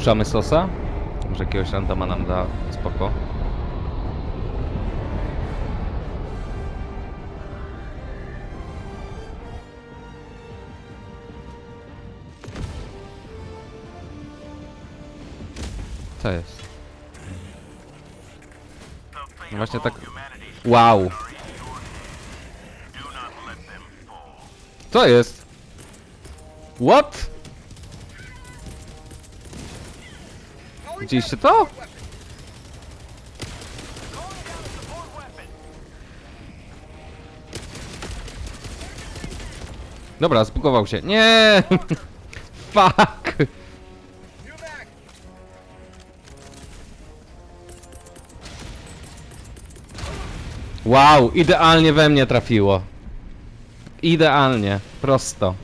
Puszczamy sosa? Może jakiegoś randoma nam da spoko. Co jest? No właśnie tak... Wow! Co jest? What? Widzieliście to? Dobra, zbugował się. Nie! Fuck! Wow, idealnie we mnie trafiło. Idealnie, prosto.